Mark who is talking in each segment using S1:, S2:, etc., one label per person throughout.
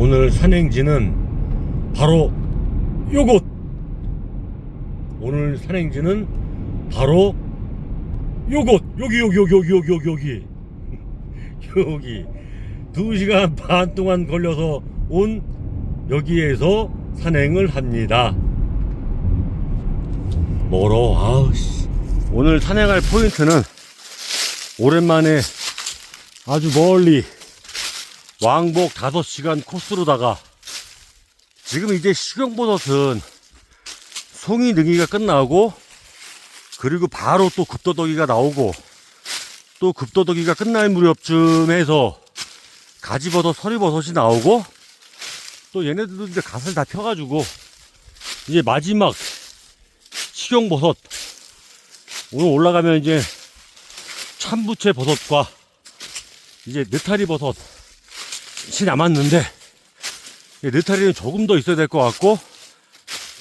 S1: 오늘 산행지는 바로 요곳! 오늘 산행지는 바로 요곳! 여기, 여기, 여기, 여기, 여기, 여기, 여기. 여기. 두 시간 반 동안 걸려서 온 여기에서 산행을 합니다. 멀어, 아우씨. 오늘 산행할 포인트는 오랜만에 아주 멀리 왕복 5시간 코스로다가 지금 이제 식용버섯은 송이 능이가 끝나고 그리고 바로 또 급더덕이가 나오고 또 급더덕이가 끝날 무렵쯤 해서 가지버섯, 서리버섯이 나오고 또 얘네들도 이제 갓을 다 펴가지고 이제 마지막 식용버섯 오늘 올라가면 이제 참부채 버섯과 이제 느타리 버섯 이 남았는데 이 느타리는 조금 더 있어야 될 것 같고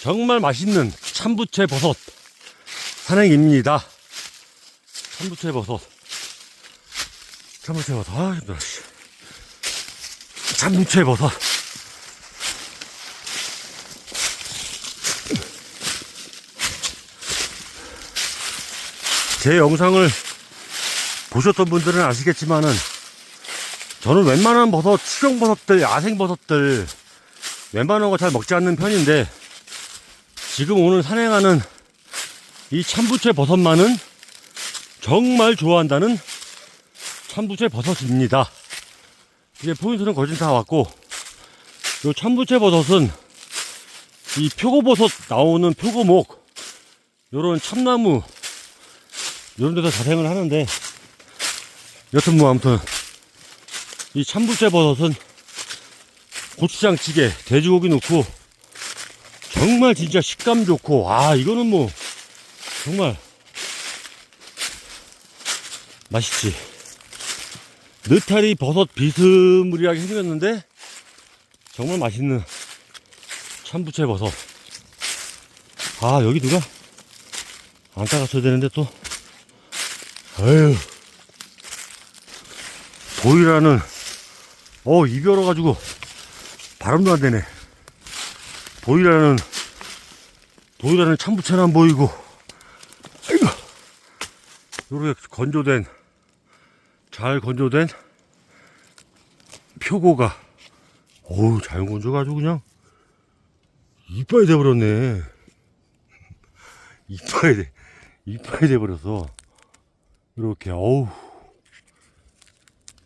S1: 정말 맛있는 참부채 버섯 산행입니다. 참부채 버섯 참부채 버섯 아 힘들어 씨. 참부채 버섯 제 영상을 보셨던 분들은 아시겠지만은 저는 웬만한 버섯, 식용버섯들, 야생버섯들 웬만한 거 잘 먹지 않는 편인데 지금 오늘 산행하는 이 참부채 버섯만은 정말 좋아한다는 참부채 버섯입니다. 이제 포인트는 거진 다 왔고 이 참부채 버섯은 이 표고버섯 나오는 표고목 요런 참나무 이런 데서 자생을 하는데 여튼 뭐 아무튼 이 참부채 버섯은 고추장 찌개 돼지고기 넣고 정말 진짜 식감 좋고 아 이거는 뭐 정말 맛있지. 느타리 버섯 비스무리하게 생겼는데 정말 맛있는 참부채 버섯. 아 여기 누가 안 따갔어야 되는데 또. 아유 보이라는 어 입이 얼어가지고 바람도 안 되네. 보이라는 보이라는 참부채는 안 보이고. 아이고. 요렇게 건조된 잘 건조된 표고가 어우 잘 건져가지고 그냥 이빨이 돼버렸네. 이빨이 돼 이빨이 돼버렸어 이렇게 어우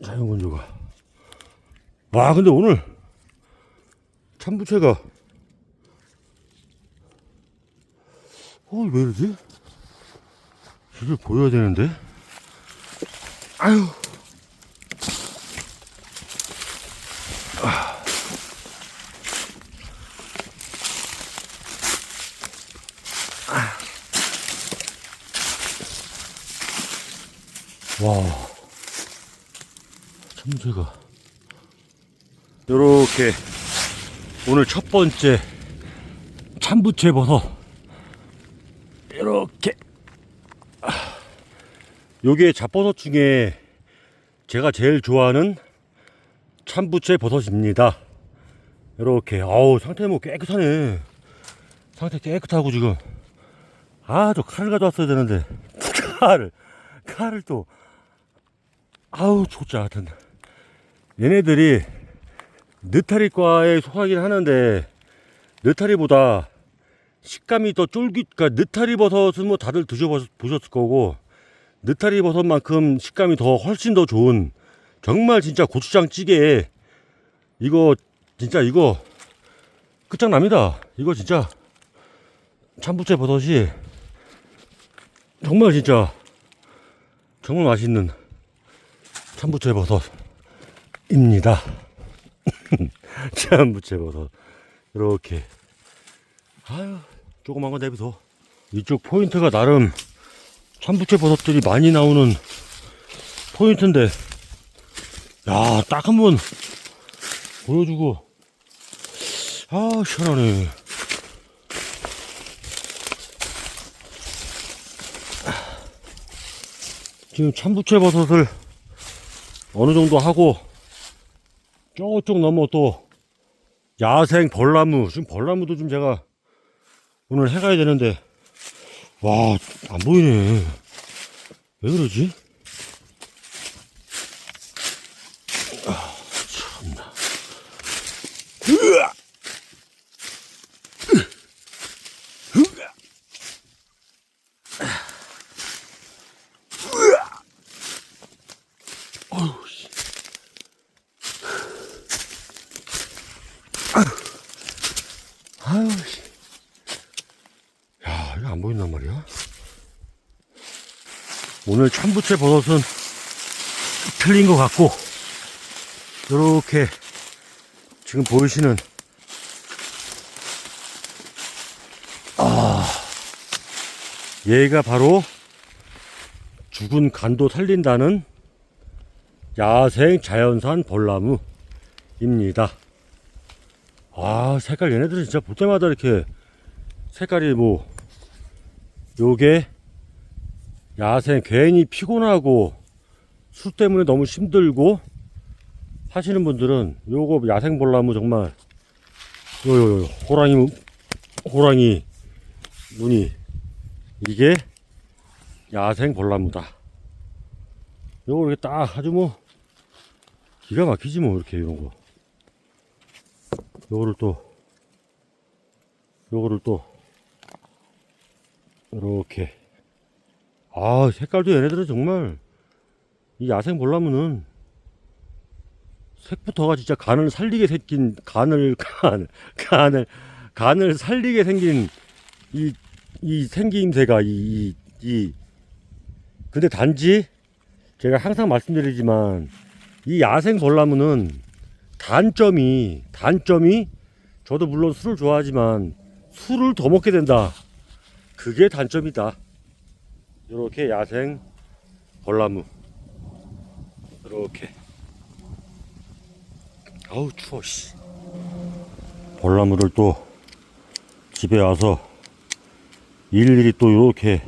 S1: 자연 건조가 와 근데 오늘 참부채가 어왜 이러지? 이게 보여야 되는데? 아유 와. 참새가 요렇게 오늘 첫 번째 참부채 버섯. 이렇게. 아, 요게 잡버섯 중에 제가 제일 좋아하는 참부채 버섯입니다. 이렇게. 어우 상태 뭐 깨끗하네. 상태 깨끗하고 지금. 아 저 칼을 가져왔어야 되는데. 칼을. 칼을 또. 아우 좋지 하여튼 얘네들이 느타리과에 속하긴 하는데 느타리보다 식감이 더 쫄깃 그러니까 느타리 버섯은 뭐 다들 드셔보셨을 거고 느타리 버섯만큼 식감이 더 훨씬 더 좋은 정말 진짜 고추장 찌개에 이거 진짜 이거 끝장납니다 이거 진짜 참부채 버섯이 정말 진짜 정말 맛있는 참부채 버섯입니다. 참부채 버섯. 이렇게. 아유 조그만 거 내비둬. 이쪽 포인트가 나름 참부채 버섯들이 많이 나오는 포인트인데. 야 딱 한 번 보여주고. 아 시원하네. 지금 참부채 버섯을 어느 정도 하고 저쪽 넘어 또 야생 벌나무 지금 벌나무도 좀 제가 오늘 해가야 되는데 와 안 보이네 왜 그러지? 아, 참나. 으아! 으아! 으아! 어휴, 씨. 아유, 씨. 야, 이거 안 보인단 말이야? 오늘 참부채 버섯은 틀린 것 같고, 이렇게 지금 보이시는 아 얘가 바로 죽은 간도 살린다는 야생 자연산 벌나무입니다. 아 색깔 얘네들은 진짜 볼 때마다 이렇게 색깔이 뭐 요게 야생 괜히 피곤하고 술 때문에 너무 힘들고 하시는 분들은 요거 야생 볼나무 정말 요요요 호랑이 무- 호랑이 무늬 이게 야생 볼나무다. 요거 이렇게 딱 아주 뭐 기가 막히지 뭐 이렇게 이런 거. 요거를 또 요거를 또 이렇게. 아 색깔도 얘네들은 정말 이 야생 볼나무는 색부터가 진짜 간을 살리게 생긴 간을 간 간을 간을 살리게 생긴 이 이 생김새가 이이 이, 근데 단지 제가 항상 말씀드리지만 이 야생 벌나무는 단점이 단점이 저도 물론 술을 좋아하지만 술을 더 먹게 된다. 그게 단점이다. 이렇게 야생 벌나무 이렇게 아우 추워 씨 벌나무를 또 집에 와서 일일이 또 이렇게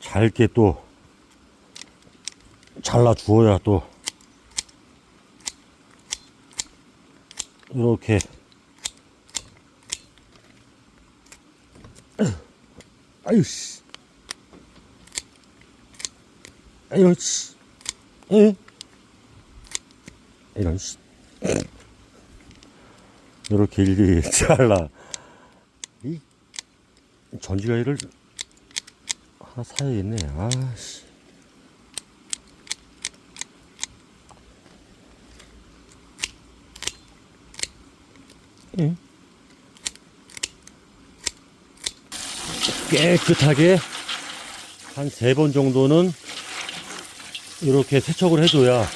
S1: 잘게 또 잘라 주어야 또 이렇게. 아유 씨. 아유 씨. 에? 이런 씨. 이렇게 일일이 잘라 이 전지가위를 하나 사야겠네. 아씨 응? 깨끗하게 한 세 번 정도는 이렇게 세척을 해줘야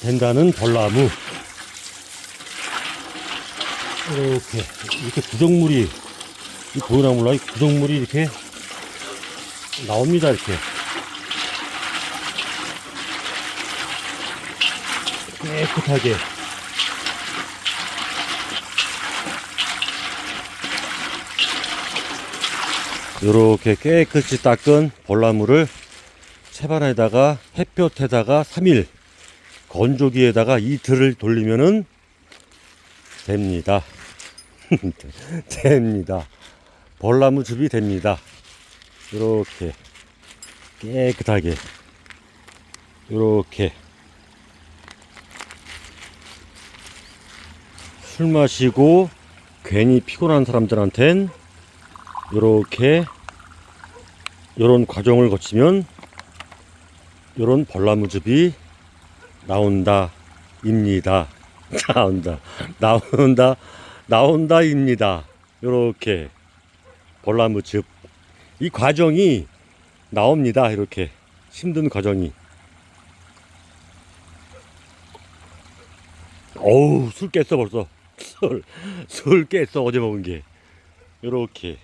S1: 된다는 벌나무. 이렇게 이렇게 부정물이 이 보이나 몰라 이 부정물이 이렇게 나옵니다 이렇게. 깨끗하게 이렇게 깨끗이 닦은 벌나무를 채반에다가 햇볕에다가 3일 건조기에다가 이틀을 돌리면은 됩니다. 됩니다. 벌나무 즙이 됩니다. 이렇게 깨끗하게 이렇게 술 마시고 괜히 피곤한 사람들한텐 이렇게 이런 과정을 거치면 이런 벌나무즙이 나온다 입니다. 나온다, 나온다, 나온다 입니다. 이렇게 벌나무즙 이 과정이 나옵니다. 이렇게 힘든 과정이. 어우 술 깼어 벌써 술, 술 깼어 어제 먹은 게 이렇게